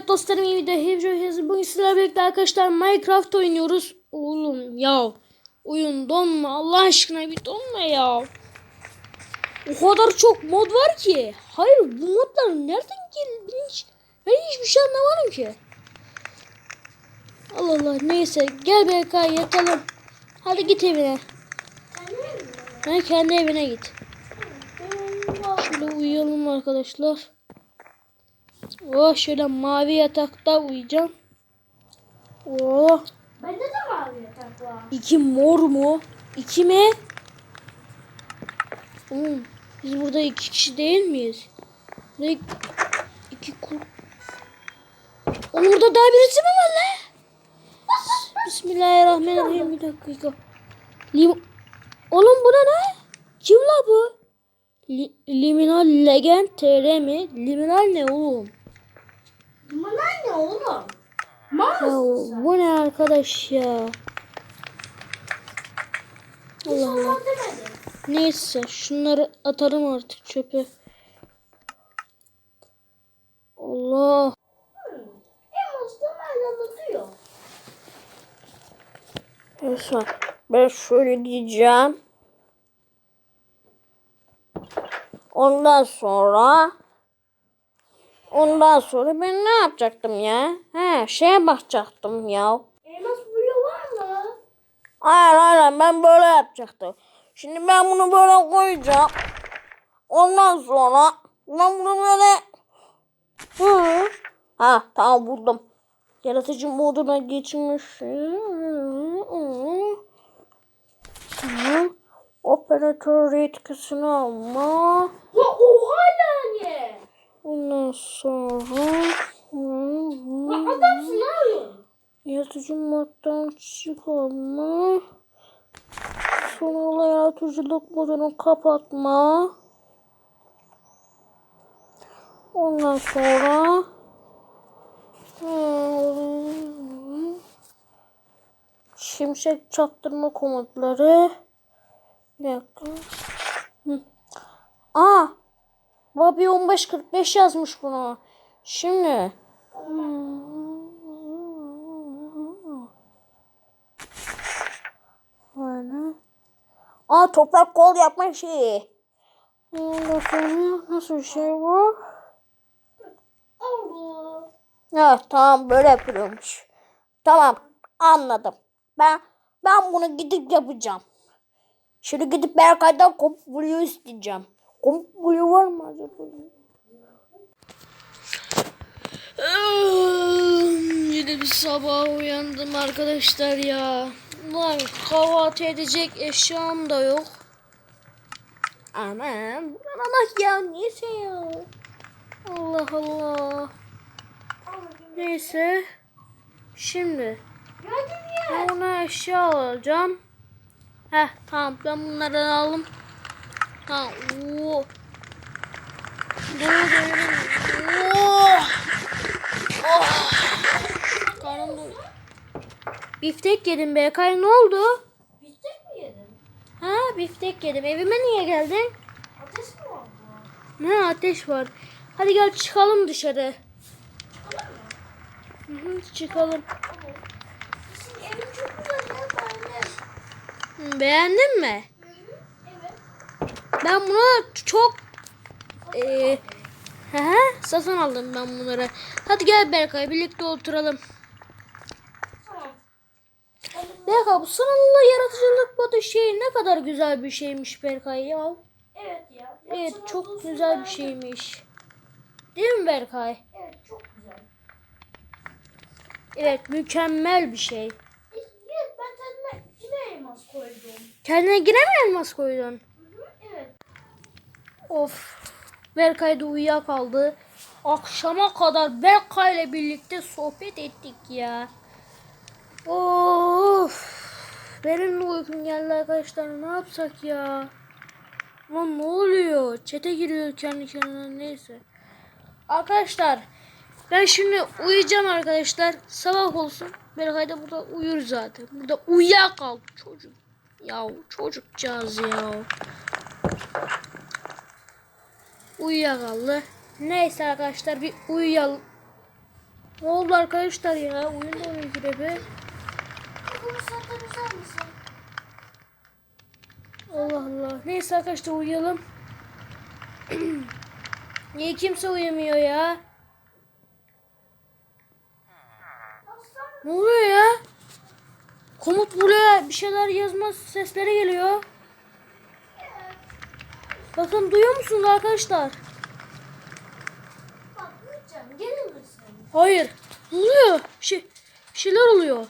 Evet dostlarım iyi video hepinize bugün sizlerle birlikte arkadaşlar Minecraft oynuyoruz. Oğlum ya oyun donma Allah aşkına bir donma ya. O kadar çok mod var ki. Hayır bu modlar nereden geldi hiç, ben hiçbir şey anlamadım ki. Allah Allah neyse gel BK yatalım. Hadi git evine. Ha, kendi evine git. Şöyle uyuyalım arkadaşlar. Oh şöyle mavi yatakta uyuyacağım. Oh Bende de mavi yatak var. iki mor mu? İki mi? Oğlum, biz burada iki kişi değil miyiz? Burada iki kul... Oğlum burada daha birisi mi var lan? Bismillahirrahmanirrahim bir dakika. Lim Oğlum bu ne ne? Kim la bu? Li Liminal Legend TR mi? Liminal ne oğlum? Ne oğlum? Mağaz. bu ne arkadaş ya? Hiç Allah Allah. demedim. Neyse şunları atarım artık çöpe. Allah. En usta anlatıyor. Neyse ben şöyle diyeceğim. Ondan sonra Ondan sonra ben ne yapacaktım ya? He şeye bakacaktım ya. Elmas buluyor var mı? Hayır hayır ben böyle yapacaktım. Şimdi ben bunu böyle koyacağım. Ondan sonra ben bunu böyle Hı. Ha tamam buldum. Yaratıcı moduna geçmiş. Tamam. Operatör etkisini alma. Ya oha. Ondan sonra adamsın? Yaratıcı moddan çıkarma. Sonra yaratıcılık modunu kapatma. Ondan sonra Hmm. şimşek çaktırma komutları. Bir dakika. Hı. Aa, Bobby 1545 yazmış buna. Şimdi. Aa toprak kol yapma şeyi. Nasıl bir şey bu? Evet tamam böyle yapılıyormuş. Tamam anladım. Ben ben bunu gidip yapacağım. Şimdi gidip Berkay'dan komp blue isteyeceğim. Komp blue var mı acaba? Yine bir sabah uyandım arkadaşlar ya. Lan kahvaltı edecek eşyam da yok. Aman bana bak ya neyse ya. Allah Allah. Neyse. Şimdi ben ona eşya alacağım. Heh tamam ben bunları aldım. Ha oo. Dur Oh. Oh. Karnım doydu. Biftek yedim Berkay ne oldu? Biftek mi yedin? Ha biftek yedim. Evime niye geldin? Ateş mi var? Ne ateş var. Hadi gel çıkalım dışarı. Hı hı, çıkalım. Şimdi evim çok güzel Beğendin mi? Ben bunu çok hı, satın aldım ben bunları. Hadi gel Berkay birlikte oturalım. Berkay bu sanallı yaratıcılık modu şey ne kadar güzel bir şeymiş Berkay ya. Evet ya. Evet çok güzel bir şeymiş. Değil mi Berkay? Evet çok güzel. Evet mükemmel bir şey. Evet ben kendime yine elmas koydum. Kendine yine mi elmas koydun? Of. Berkay da uyuyakaldı. Akşama kadar Berkay ile birlikte sohbet ettik ya. Of. Benim de uykum geldi arkadaşlar. Ne yapsak ya? Lan ne oluyor? Çete giriyor kendi kendine neyse. Arkadaşlar ben şimdi uyuyacağım arkadaşlar. Sabah olsun. Berkay da burada uyur zaten. Burada uyuyakaldı çocuk. Ya çocukcağız ya. Uyuyakaldı. Neyse arkadaşlar bir uyuyalım. Ne oldu arkadaşlar ya? Oyun da oynuyor misin? Allah Allah. Neyse arkadaşlar uyuyalım. Niye kimse uyumuyor ya? Ne oluyor ya? Komut buraya bir şeyler yazma sesleri geliyor. Bakın duyuyor musunuz arkadaşlar? bak Gülcan gelir misin? Hayır. Ne oluyor? Şey, bir şeyler oluyor.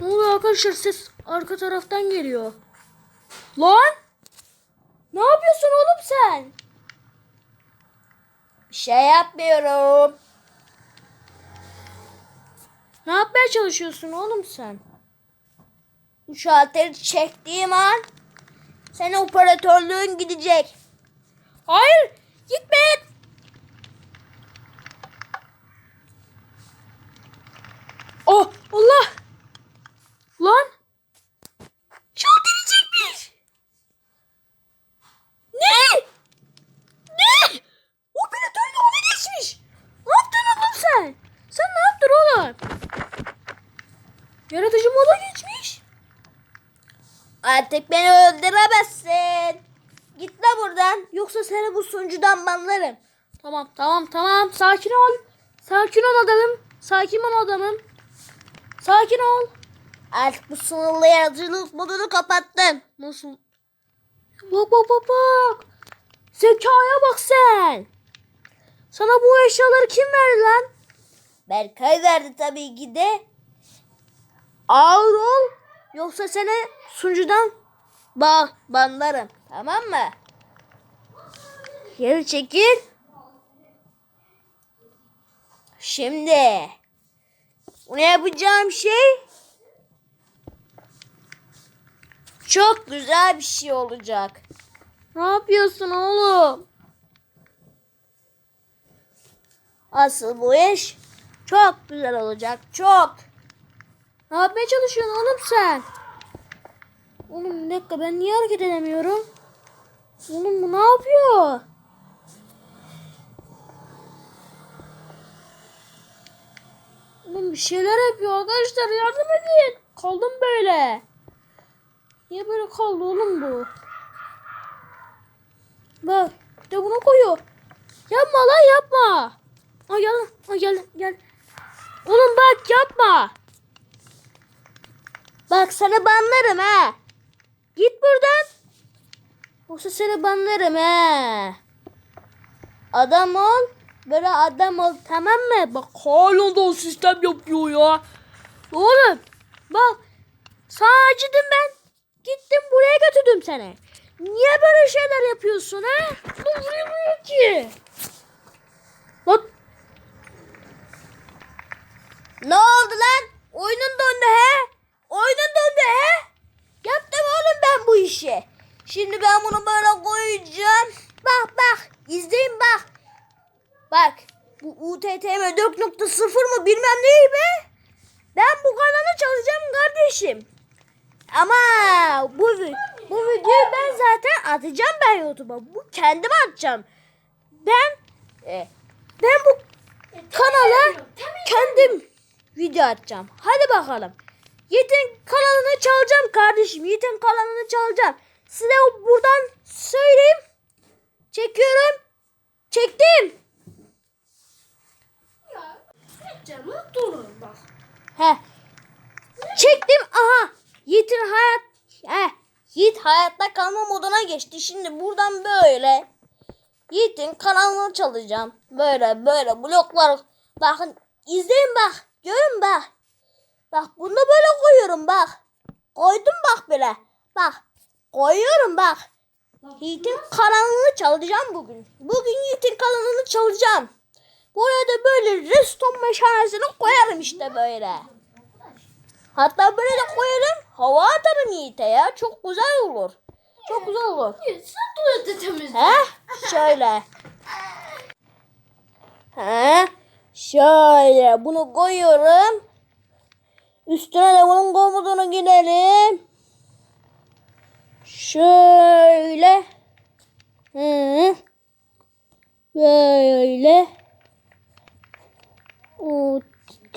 Ne oluyor arkadaşlar? Ses arka taraftan geliyor. Lan! Ne yapıyorsun oğlum sen? Bir şey yapmıyorum. Ne yapmaya çalışıyorsun oğlum sen? Bu şalteri çektiğim an senin operatörlüğün gidecek. Hayır! Gitme! Oh! Allah! Lan! Şalteri çekmiş! Ne? Ne? Operatörle ona geçmiş! Ne yaptın oğlum sen? Sen ne yaptın oğlum? Yaratıcı moda geçmiş. Artık beni öldüremezsin. Git la buradan. Yoksa seni bu sunucudan banlarım. Tamam tamam tamam sakin ol. Sakin ol adamım. Sakin ol adamım. Sakin ol. Artık bu sınırlı yaratıcılık modunu kapattım. Nasıl? Bak bak bak bak. Zekaya bak sen. Sana bu eşyaları kim verdi lan? Berkay verdi tabii ki de. Ağır ol. Yoksa seni sunucudan ba banlarım. Tamam mı? Geri çekil. Şimdi ne yapacağım şey çok güzel bir şey olacak. Ne yapıyorsun oğlum? Asıl bu iş çok güzel olacak. Çok. Ne yapmaya çalışıyorsun oğlum sen? Oğlum bir dakika ben niye hareket edemiyorum? Oğlum bu ne yapıyor? Oğlum bir şeyler yapıyor arkadaşlar yardım edin. Kaldım böyle. Niye böyle kaldı oğlum bu? Bak bir de bunu koyuyor. Yapma lan yapma. Ay gel. Ay gel gel. Oğlum bak yapma. Bak sana banlarım ha. Git buradan. Yoksa seni banlarım he. Adam ol. Böyle adam ol tamam mı? Bak hala da o sistem yapıyor ya. Oğlum bak sana ben. Gittim buraya götürdüm seni. Niye böyle şeyler yapıyorsun ha? Vurmuyor ki. Lan Ne oldu lan? Oyunun dondu he? Oyunun dondu he? Yaptım oğlum ben bu işi. Şimdi ben bunu böyle koyacağım. Bak bak. izleyin bak. Bak. Bu UTTM 4.0 mu bilmem neyi be. Ben bu kanalı çalışacağım kardeşim. Ama bu bu videoyu ben zaten atacağım ben YouTube'a. Bu kendim atacağım. Ben e, ben bu kanala kendim video atacağım. Hadi bakalım. Yiğit'in kanalını çalacağım kardeşim. Yiğit'in kanalını çalacağım. Size buradan söyleyeyim. Çekiyorum. Çektim. Ya Gülcan'ı durun bak. He. Çektim. Aha. Yiğit'in hayat he. Yiğit hayatta kalma moduna geçti. Şimdi buradan böyle Yiğit'in kanalını çalacağım. Böyle böyle bloklar. Bakın izleyin bak. Görün bak. Bak bunu böyle koyuyorum bak. Koydum bak böyle. Bak. Koyuyorum bak. Yiğit'in kanalını çalacağım bugün. Bugün Yiğit'in kanalını çalacağım. Buraya da böyle reston meşalesini koyarım işte böyle. Hatta böyle de koyarım. Hava atarım Yiğit'e ya. Çok güzel olur. Çok güzel olur. Sen tuvaleti temizle. He? Şöyle. He? Şöyle bunu koyuyorum. Üstüne de bunun komutunu gidelim. Şöyle. Hı. Böyle.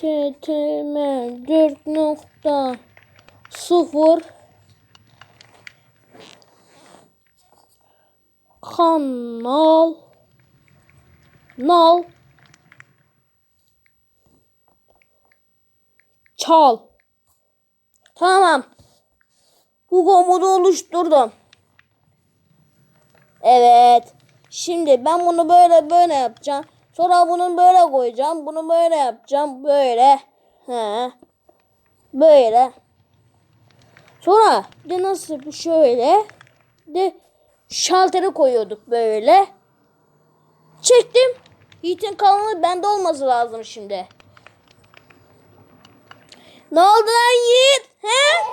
TTM 4.0 kanal nal çal. Tamam. Bu komodu oluşturdum. Evet. Şimdi ben bunu böyle böyle yapacağım. Sonra bunu böyle koyacağım. Bunu böyle yapacağım. Böyle. He. Böyle. Sonra de nasıl bu şöyle. De şalteri koyuyorduk böyle. Çektim. Yiğit'in kanalı bende olması lazım şimdi. Ne oldu lan Yiğit? He?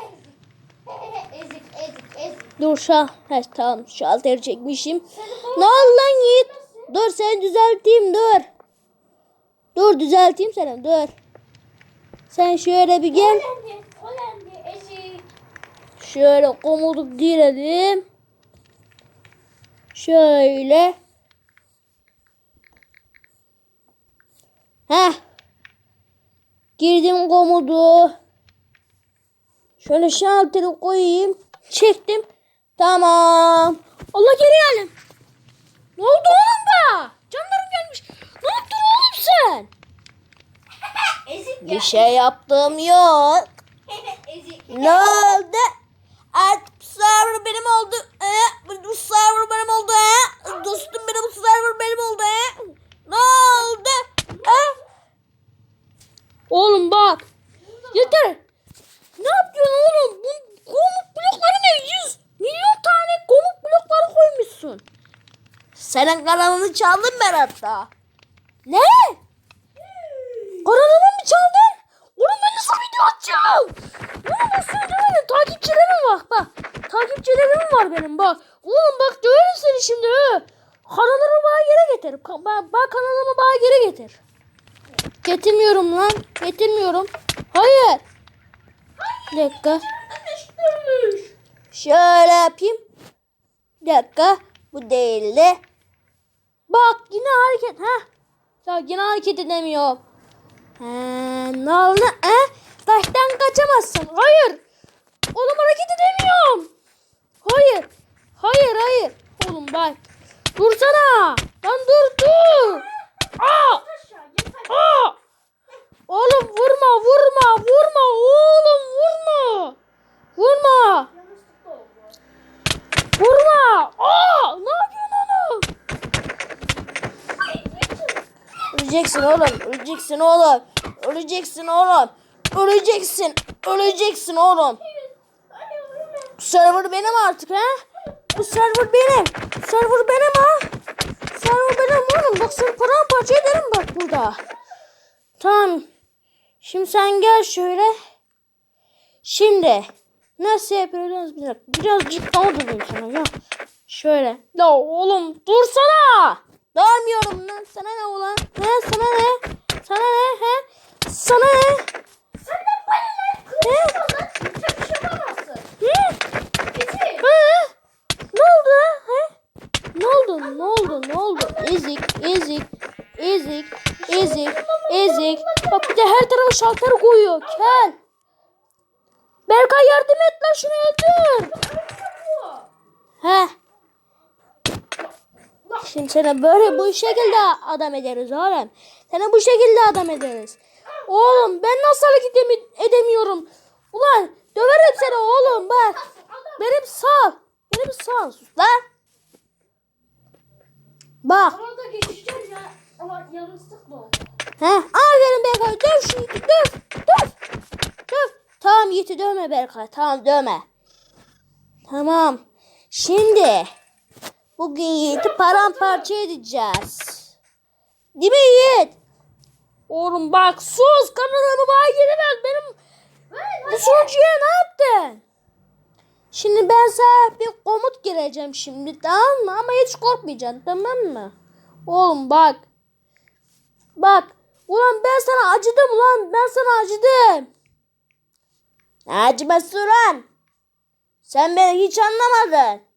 ezik ezik ezik. Dur şal. He, tamam şalteri çekmişim. Ne oldu lan Yiğit? Dur sen düzelteyim dur. Dur düzelteyim seni dur. Sen şöyle bir gel. Şöyle komutu girelim. Şöyle. Heh. Girdim komutu. Şöyle şalteri koyayım. Çektim. Tamam. Allah geri geldim. Ne oldu oğlum be? Canlarım gelmiş. Ne yaptın oğlum sen? Ezik Bir şey yaptığım yok. ezik. Ne oldu? Artık bu server benim oldu. Ee, bu server benim oldu. Ee. Dostum benim bu server benim oldu. Ee. Ne oldu? Ee. Oğlum bak. Yeter. Ne yapıyorsun oğlum? Bu komut blokları ne? 100 milyon tane komut blokları koymuşsun. Senin kanalını çaldım ben hatta. Ne? Kanalımı mı çaldın? Oğlum ben nasıl video atacağım? Oğlum nasıl video atacağım? Takipçilerim var bak. Takipçilerim var benim bak. Oğlum bak döverim seni şimdi. ha. Kanalımı bana geri getir. Ka- Bak, bak kanalımı bana geri getir. Getirmiyorum lan. Getirmiyorum. Hayır. Bir dakika. Şöyle yapayım. Bir dakika. Bu değildi. Bak yine hareket. ha. Ya yine hareket edemiyorum. He, oldu? He? Taştan kaçamazsın. Hayır. Oğlum hareket edemiyorum. Hayır. Hayır hayır. Oğlum bak. Dursana. Lan dur dur. Aa. Aa. Oğlum vurma vurma vurma. Oğlum vurma. Vurma. Vurma. Aa. Ne yapıyorsun oğlum? Öleceksin oğlum. Öleceksin oğlum. Öleceksin oğlum. Öleceksin. Öleceksin oğlum. Server benim artık ha. Bu server benim. Server benim ha. Server benim oğlum. Bak seni paramparça ederim bak burada. Tamam. Şimdi sen gel şöyle. Şimdi nasıl yapıyoruz bir. Birazcık daha durayım sana ya. Şöyle. La oğlum dursana. Sana ne ulan? He sana ne? Sana ne? He? Sana ne? Bana Sen. Hı? Ezik. He? Ne oldu? He? Ne oldu? Ne oldu? Ne oldu? Ezik, ezik, ezik, ezik, ezik. Bak bir de her tarafa şalter koyuyor. Kel. Berkay yardım et lan şunu öldür. He. Şimdi seni böyle bu şekilde adam ederiz oğlum. Seni bu şekilde adam ederiz. Oğlum ben nasıl hareket edemi- edemiyorum? Ulan döverim seni oğlum bak. Benim sal. Benim sal. Sus lan. Bak. Arada geçeceğim ya. Ama yarım sıkma oldu. He. Aferin Berkay. Döv şunu. Döv. Döv. Döv. Tamam Yiğit'i dövme Berkay. Tamam dövme. Tamam. Şimdi bugün Yiğit'i paramparça edeceğiz. Değil mi Yiğit? Oğlum bak sus. Kanalımı bana geri ver. Benim bu sonucuya ne yaptın? Şimdi ben sana bir komut gireceğim şimdi tamam mı? Ama hiç korkmayacaksın tamam mı? Oğlum bak. Bak. Ulan ben sana acıdım ulan. Ben sana acıdım. Ne acıması ulan? Sen beni hiç anlamadın.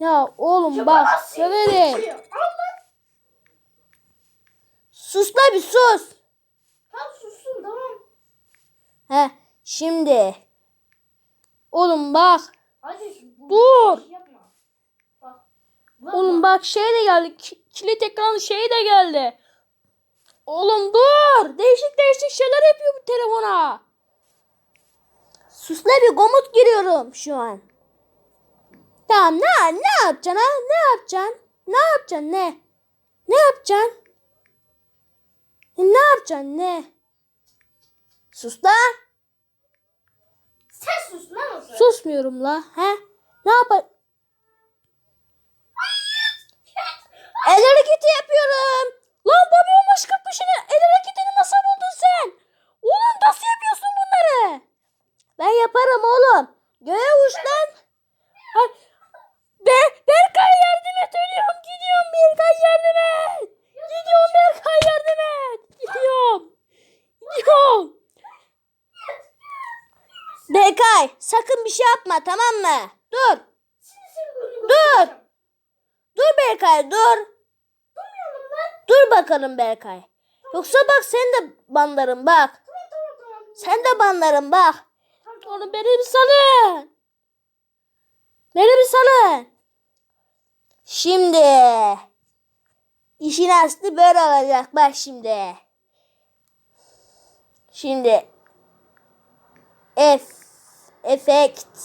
Ya oğlum Ya bak severim. Sus la bir sus. Tamam sussun tamam. He şimdi. Oğlum bak. Hadi. bu- Dur. şey. Bak. Bak, Oğlum bak şey de geldi. ki- Kilit ekranı şey de geldi. Oğlum dur. Değişik değişik şeyler yapıyor bu telefona. Sus la bir komut giriyorum şu an. Tamam ne ne yapacaksın ha? Ne yapacaksın? Ne yapacaksın ne? Ne yapacaksın? Ne yapacaksın ne? Sus la. Sen sus lan o zaman. Susmuyorum la. He? Ne yapar? El hareketi yapıyorum. Lan Bobby olmuş 45'ini el hareketini nasıl buldun sen? Oğlum nasıl yapıyorsun bunları? Ben yaparım oğlum. Göğe uç lan. Ay, Ber Berkay yardım et ölüyorum gidiyorum Berkay yardım et. Gidiyorum Berkay yardım et. Gidiyorum. Gidiyorum. Berkay sakın bir şey yapma tamam mı? Dur. Dur. Dur Berkay dur. Dur bakalım Berkay. Yoksa bak sen de banlarım bak. Sen de banlarım bak. Oğlum beni bir salın. Beni bir salın. Şimdi. işin aslı böyle olacak bak şimdi. Şimdi. F. Efekt.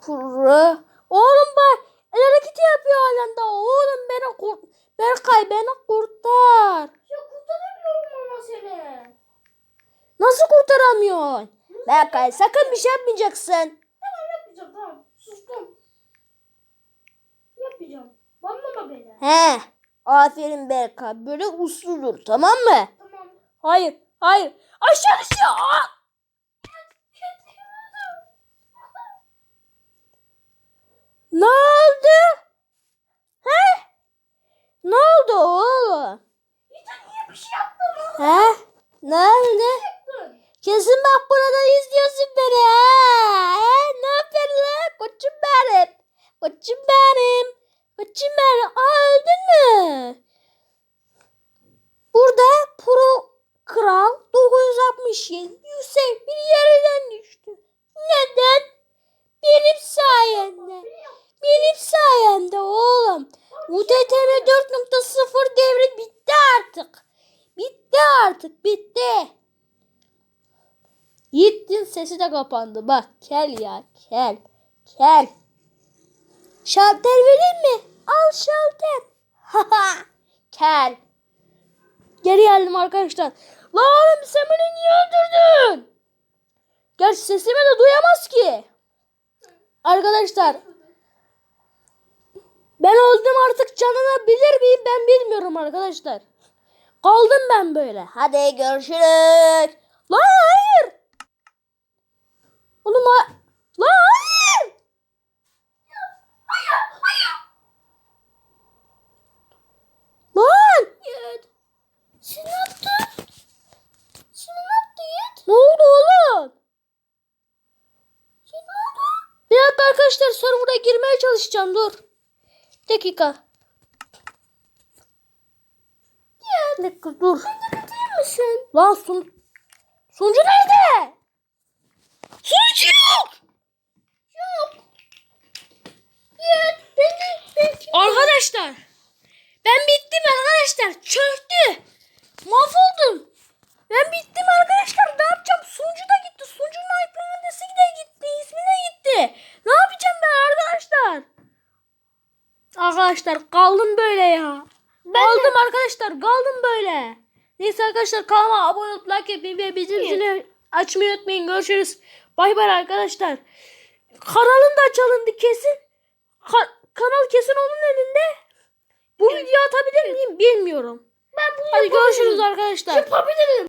Pro. Oğlum bak el hareketi yapıyor halen daha. Oğlum beni kurt Berkay beni kurtar. Ya kurtaramıyorum ama seni. Nasıl kurtaramıyorsun? Berkay sakın bir şey yapmayacaksın. Tamam yapmayacağım tamam. Sustum. Yapmayacağım. Banlama beni. He. Aferin Berkay. Böyle uslu dur tamam mı? Tamam. Hayır, hayır. Aşağı düşüyor. Aa! Ne oldu? He? Ne oldu oğlum? Yiğit'e niye bir şey yaptın? He? Ne oldu? Yaptın. Kesin bak buradan izliyorsun beni ha. He? Ne yapıyorsun lan? Koçum benim. Koçum benim. Koçum benim. Aa öldün mü? Burada Pro Kral 967 yüksek bir yerden düştü. Neden? Benim sayemde. Benim sayemde oğlum. UTTM 4.0 devri bitti artık. Bitti artık bitti. Yiğit'in sesi de kapandı. Bak kel ya kel. Kel. Şalter vereyim mi? Al şalter. Haha. kel. Geri geldim arkadaşlar. Lan oğlum sen beni niye öldürdün? Gerçi sesimi de duyamaz ki. Arkadaşlar. Ben öldüm artık canını bilir miyim ben bilmiyorum arkadaşlar. Kaldım ben böyle. Hadi görüşürüz. Lan hayır. Oğlum ha- Lan hayır. Lan. Sen ne yaptın? Sen ne yaptın Yiğit? Ne oldu oğlum? Sen ne oldu? Bir dakika arkadaşlar server'a girmeye çalışacağım dur. Dakika. Bir dakika dur. Bitir misin? Lan sun sunucu nerede? Sunucu yok. Yok. Yiğit beni peki. Arkadaşlar ben bittim arkadaşlar çöktü. Mahvoldum. Ben bittim arkadaşlar ne yapacağım? Sunucu da gitti. Sunucunun IP adresi de gitti. ismi de gitti. Ne yapacağım ben arkadaşlar? Arkadaşlar kaldım böyle ya. kaldım arkadaşlar kaldım böyle. Neyse arkadaşlar kanalıma abone olup like yapmayı ve bildirim zilini açmayı unutmayın. Görüşürüz. Bay bay arkadaşlar. Kanalın da çalındı kesin. Ka- kanal kesin onun elinde. Bu videoyu atabilir miyim bilmiyorum. Ben bunu Hadi görüşürüz arkadaşlar. Yapabilirim.